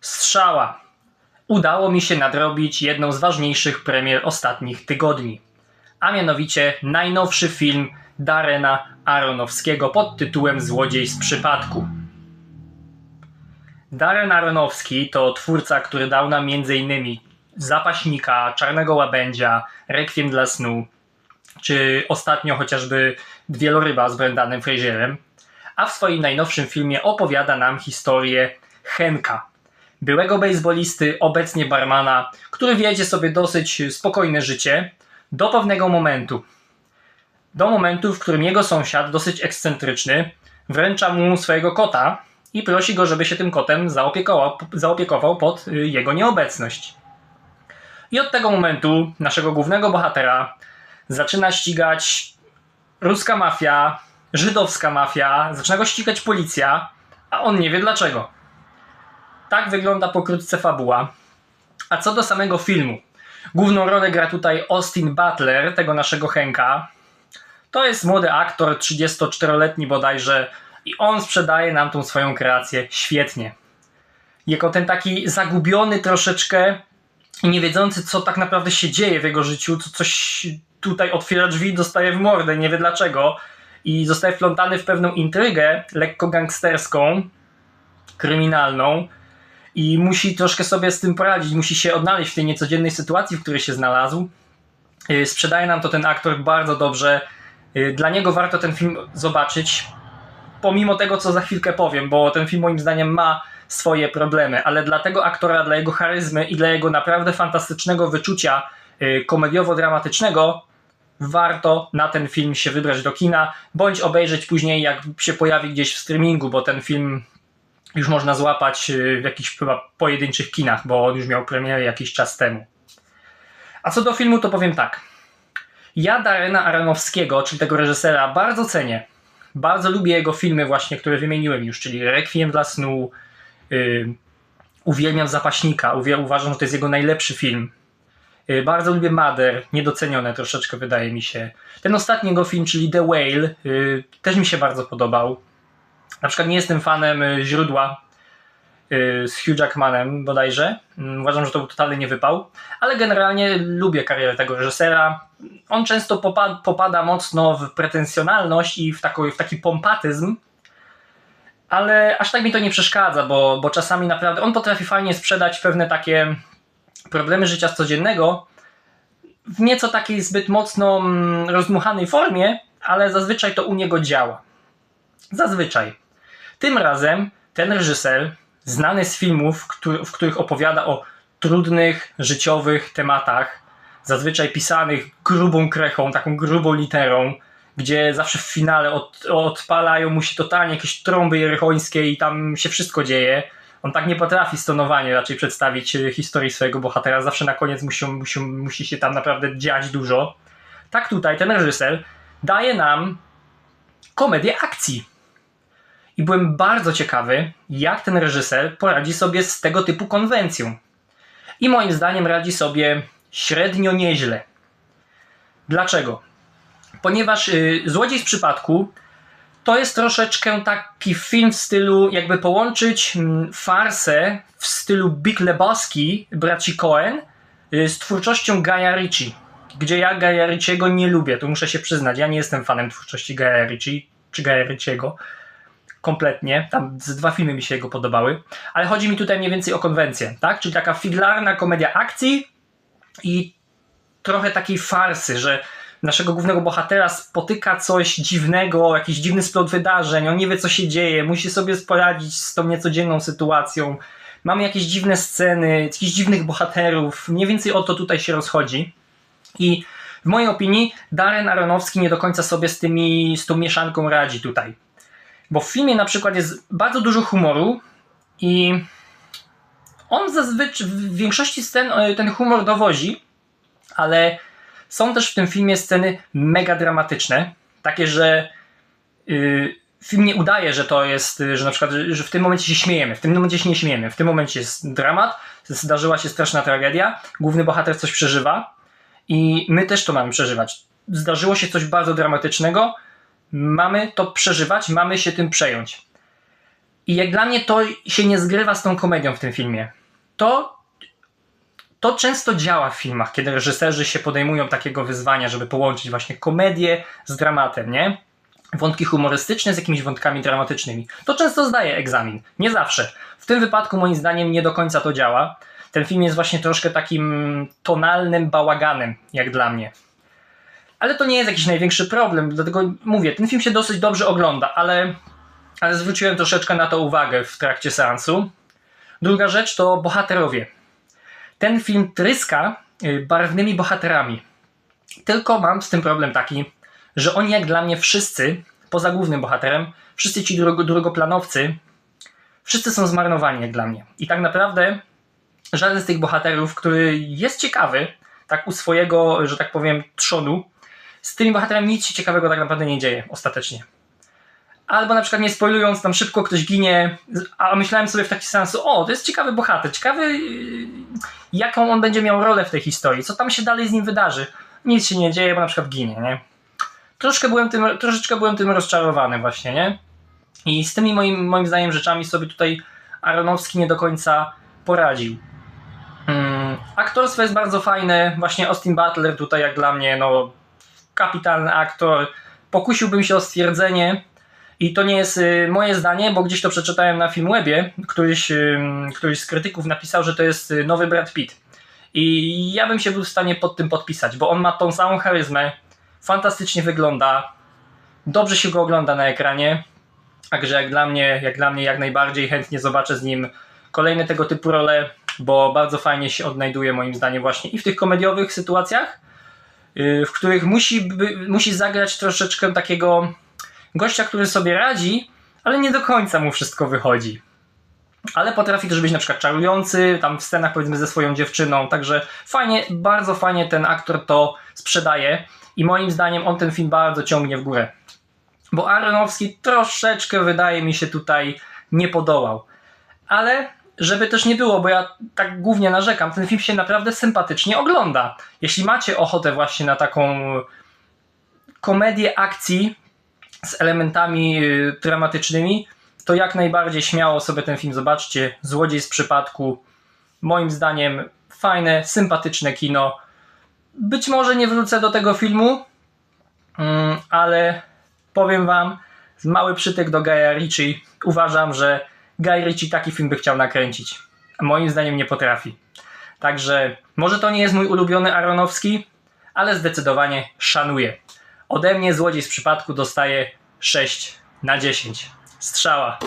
Strzała! Udało mi się nadrobić jedną z ważniejszych premier ostatnich tygodni, a mianowicie najnowszy film Darena Aronowskiego pod tytułem Złodziej z przypadku. Darren Aronowski to twórca, który dał nam m.in. Zapaśnika, Czarnego Łabędzia, Rekwiem dla snu, czy ostatnio chociażby Wieloryba z Brendanem Fraserem, a w swoim najnowszym filmie opowiada nam historię Henka, byłego bejsbolisty, obecnie barmana, który wiedzie sobie dosyć spokojne życie do pewnego momentu. Do momentu, w którym jego sąsiad, dosyć ekscentryczny, wręcza mu swojego kota i prosi go, żeby się tym kotem zaopiekował, zaopiekował pod y, jego nieobecność. I od tego momentu naszego głównego bohatera zaczyna ścigać ruska mafia, żydowska mafia, zaczyna go ścigać policja, a on nie wie dlaczego. Tak wygląda pokrótce fabuła. A co do samego filmu. Główną rolę gra tutaj Austin Butler, tego naszego Henka. To jest młody aktor, 34-letni bodajże, i on sprzedaje nam tą swoją kreację świetnie. Jako ten taki zagubiony troszeczkę i nie wiedzący, co tak naprawdę się dzieje w jego życiu, co coś tutaj otwiera drzwi, dostaje w mordę, nie wie dlaczego. I zostaje wplątany w pewną intrygę lekko gangsterską, kryminalną. I musi troszkę sobie z tym poradzić, musi się odnaleźć w tej niecodziennej sytuacji, w której się znalazł. Y, sprzedaje nam to ten aktor bardzo dobrze. Y, dla niego warto ten film zobaczyć pomimo tego, co za chwilkę powiem, bo ten film moim zdaniem ma swoje problemy, ale dla tego aktora, dla jego charyzmy i dla jego naprawdę fantastycznego wyczucia y, komediowo-dramatycznego warto na ten film się wybrać do kina, bądź obejrzeć później, jak się pojawi gdzieś w streamingu, bo ten film już można złapać y, w jakichś chyba pojedynczych kinach, bo on już miał premierę jakiś czas temu. A co do filmu, to powiem tak. Ja Darena Aronowskiego, czyli tego reżysera, bardzo cenię bardzo lubię jego filmy właśnie, które wymieniłem już, czyli Requiem dla snu, yy, uwielbiam Zapaśnika, uważam, że to jest jego najlepszy film. Yy, bardzo lubię Mother, niedocenione troszeczkę wydaje mi się. Ten ostatni jego film, czyli The Whale, yy, też mi się bardzo podobał. Na przykład nie jestem fanem y, źródła y, z Hugh Jackmanem bodajże. Mm, uważam, że to był totalny niewypał, ale generalnie lubię karierę tego reżysera on często popada, popada mocno w pretensjonalność i w, w taki pompatyzm, ale aż tak mi to nie przeszkadza, bo, bo czasami naprawdę on potrafi fajnie sprzedać pewne takie problemy życia codziennego w nieco takiej zbyt mocno mm, rozmuchanej formie, ale zazwyczaj to u niego działa. Zazwyczaj. Tym razem ten reżyser, znany z filmów, w których opowiada o trudnych, życiowych tematach, zazwyczaj pisanych grubą krechą, taką grubą literą, gdzie zawsze w finale od, odpalają mu się totalnie jakieś trąby jerychońskie i tam się wszystko dzieje. On tak nie potrafi stonowanie raczej przedstawić e, historii swojego bohatera. Zawsze na koniec musi, musi, musi się tam naprawdę dziać dużo. Tak tutaj ten reżyser daje nam komedię akcji. I byłem bardzo ciekawy, jak ten reżyser poradzi sobie z tego typu konwencją. I moim zdaniem radzi sobie średnio nieźle. Dlaczego? Ponieważ y, Złodziej z przypadku to jest troszeczkę taki film w stylu, jakby połączyć mm, farsę w stylu Big Lebowski braci Cohen y, z twórczością Gaia Ritchie. Gdzie ja Gaia nie lubię, to muszę się przyznać. Ja nie jestem fanem twórczości Gaia czy. Kompletnie. Tam z dwa filmy mi się jego podobały. Ale chodzi mi tutaj mniej więcej o konwencję, tak? Czyli taka figlarna komedia akcji, i trochę takiej farsy, że naszego głównego bohatera spotyka coś dziwnego, jakiś dziwny splot wydarzeń, on nie wie co się dzieje, musi sobie poradzić z tą niecodzienną sytuacją. Mamy jakieś dziwne sceny, jakichś dziwnych bohaterów, mniej więcej o to tutaj się rozchodzi. I w mojej opinii Darren Aronowski nie do końca sobie z, tymi, z tą mieszanką radzi tutaj. Bo w filmie na przykład jest bardzo dużo humoru i on zazwyczaj w większości scen e, ten humor dowozi, ale są też w tym filmie sceny mega dramatyczne. Takie, że yy, film nie udaje, że to jest, że na przykład, że w tym momencie się śmiejemy, w tym momencie się nie śmiejemy, w tym momencie jest dramat, zdarzyła się straszna tragedia, główny bohater coś przeżywa i my też to mamy przeżywać. Zdarzyło się coś bardzo dramatycznego, mamy to przeżywać, mamy się tym przejąć. I jak dla mnie to się nie zgrywa z tą komedią w tym filmie. To, to często działa w filmach, kiedy reżyserzy się podejmują takiego wyzwania, żeby połączyć właśnie komedię z dramatem, nie? Wątki humorystyczne z jakimiś wątkami dramatycznymi. To często zdaje egzamin. Nie zawsze. W tym wypadku moim zdaniem nie do końca to działa. Ten film jest właśnie troszkę takim tonalnym bałaganem, jak dla mnie. Ale to nie jest jakiś największy problem, dlatego mówię, ten film się dosyć dobrze ogląda, ale, ale zwróciłem troszeczkę na to uwagę w trakcie seansu. Druga rzecz to bohaterowie. Ten film tryska y, barwnymi bohaterami. Tylko mam z tym problem taki, że oni jak dla mnie wszyscy, poza głównym bohaterem, wszyscy ci drugo, drugoplanowcy, wszyscy są zmarnowani jak dla mnie. I tak naprawdę żaden z tych bohaterów, który jest ciekawy, tak u swojego, że tak powiem, trzonu, z tymi bohaterami nic się ciekawego tak naprawdę nie dzieje ostatecznie. Albo na przykład nie spoilując, tam szybko ktoś ginie, a myślałem sobie w taki sens, o, to jest ciekawy bohater, ciekawy yy, jaką on będzie miał rolę w tej historii, co tam się dalej z nim wydarzy. Nic się nie dzieje, bo na przykład ginie, nie? Troszkę byłem tym, troszeczkę byłem tym rozczarowany właśnie, nie? I z tymi moim, moim zdaniem rzeczami sobie tutaj Aronowski nie do końca poradził. Aktorstwo jest bardzo fajne, właśnie Austin Butler tutaj jak dla mnie, no kapitalny aktor. Pokusiłbym się o stwierdzenie, i to nie jest y, moje zdanie, bo gdzieś to przeczytałem na Filmwebie, któryś, któryś z krytyków napisał, że to jest y, nowy Brad Pitt. I ja bym się był w stanie pod tym podpisać, bo on ma tą samą charyzmę, fantastycznie wygląda, dobrze się go ogląda na ekranie, także jak dla mnie, jak dla mnie jak najbardziej chętnie zobaczę z nim kolejne tego typu role, bo bardzo fajnie się odnajduje moim zdaniem właśnie i w tych komediowych sytuacjach, y, w których musi, musi zagrać troszeczkę takiego gościa, który sobie radzi, ale nie do końca mu wszystko wychodzi. Ale potrafi też być na przykład czarujący, tam w scenach powiedzmy ze swoją dziewczyną, także fajnie, bardzo fajnie ten aktor to sprzedaje i moim zdaniem on ten film bardzo ciągnie w górę. Bo Aronowski troszeczkę wydaje mi się tutaj nie podołał. Ale żeby też nie było, bo ja tak głównie narzekam, ten film się naprawdę sympatycznie ogląda. Jeśli macie ochotę właśnie na taką komedię akcji z elementami y, dramatycznymi, to jak najbardziej śmiało sobie ten film zobaczcie. Złodziej z przypadku. Moim zdaniem fajne, sympatyczne kino. Być może nie wrócę do tego filmu, mm, ale powiem wam, mały przytyk do Gaja Ritchie. Uważam, że Guy Ritchie taki film by chciał nakręcić. Moim zdaniem nie potrafi. Także może to nie jest mój ulubiony Aronowski, ale zdecydowanie szanuję. Ode mnie złodziej z przypadku dostaje 6 na 10. Strzała.